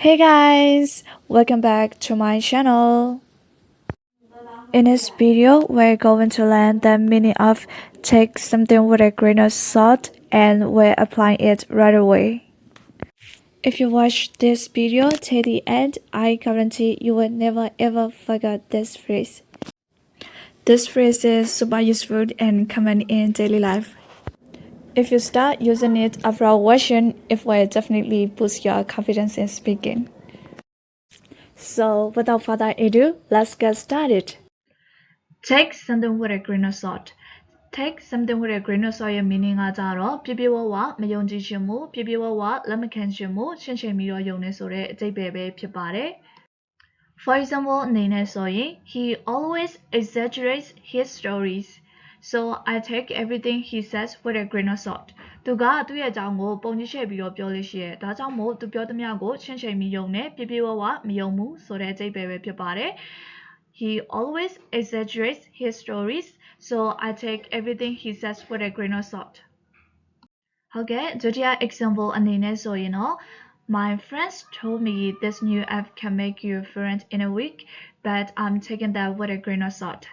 Hey guys, welcome back to my channel. In this video, we're going to learn the meaning of take something with a grain of salt and we're applying it right away. If you watch this video till the end, I guarantee you will never ever forget this phrase. This phrase is super useful and common in daily life If you start using it after watching, it will definitely boost your confidence in speaking. So, without further ado, let's get started. Take something with a grain of salt. Take something with a grain of salt ရဲ့ meaning ကကြတော့ပြပြဝဝမယုံကြည်ခြင်းမှုပြပြဝဝလက်မခံခြင်းမှုရှင်းရှင်းပြီးတော့ယုံနေဆိုတဲ့အတိတ်ပဲပဲဖြစ်ပါတယ်။ For example အနေနဲ့ဆိုရင် he always exaggerates his stories so I take everything he says with a grain of salt သူကသူ့ရဲ့အကြောင်းကိုပုံကြီးချဲ့ပြီးတော့ပြောလို့ရှိရဲ့ဒါကြောင့်မို့သူပြောသမျှကိုရှင်းရှင်းပြီးယုံနေပြပြဝဝမယုံမှုဆိုတဲ့အတိတ်ပဲပဲဖြစ်ပါတယ် He always exaggerates his stories so I take everything he says with a grain of salt ဟုတ်ကဲ့ဒုတိယ example အနေနဲ့ဆိုရင်တော့ My friends told me this new app can make you fluent in a week but I'm taking that with a grain of salt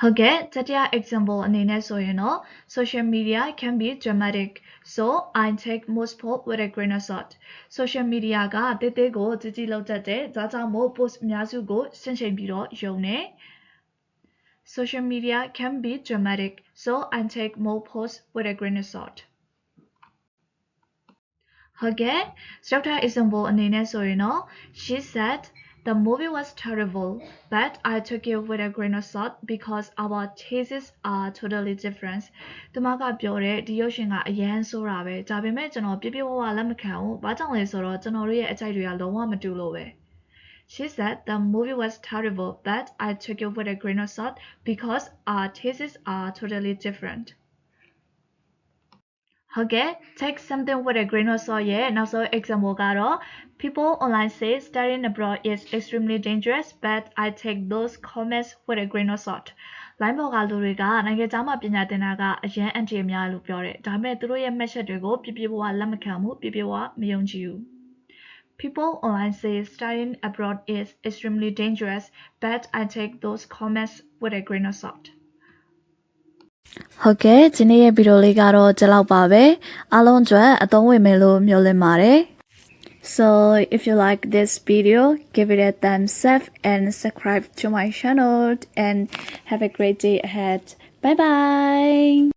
ဟုတ်ကဲ့တတိယ example အနေနဲ့ဆိုရင်တော့ social media can be dramatic so I take most post with a grain of salt social media ကတေးသေးကိုကြည်ကြည်လောက်တတ်တယ်ဒါကြောင့်မို့ post အများစုကိုရှင်းရှင်းပြီးတော့ယုံနေ social media can be dramatic so I take more posts with a grain of salt ဟုတ်ကဲ့စတောက်တာ example အနေနဲ့ဆိုရင်တော့ she said The movie was terrible, but I took it with a grain of salt because our tastes are totally different. သူမကပြောတဲ့ဒီရုပ်ရှင်ကအရန်ဆိုးတာပဲ။ဒါပေမဲ့ကျွန်တော်ပြပြဝဝလက်မခံဘူး။ဘာကြောင့်လဲဆိုတော့ကျွန်တော်တို့ရဲ့အကြိုက်တွေကလုံးဝမတူလို့ပဲ။ She said the movie was terrible, but I took it with a grain of salt because our tastes are totally different. ဟုတ်ကဲ့ take something with a grain of salt ရဲ့နောက်ဆုံး example ကတော့ people online say studying abroad is extremely dangerous but I take those comments with a grain of salt line ပေါ်ကလူတွေကနိုင်ငံခြားမှာပညာသင်တာကအရန်အန်တီအများလို့ပြောတယ်ဒါပေမဲ့သူတို့ရဲ့ message တွေကိုပြပြဝလက်မခံဘူးပြပြဝမယုံကြည်ဘူး People online say studying abroad is extremely dangerous but I take those comments with a grain of salt ဟုတ်ကဲ့ဒီနေ့ရဲ့ဗီဒီယိုလေးကတော့ဒီလောက်ပါပဲအားလုံးအတွက်အသုံးဝင်မယ်လို့မျှော်လင့်ပါတယ် So if you like this video give it a thumbs up and subscribe to my channel and have a great day ahead bye bye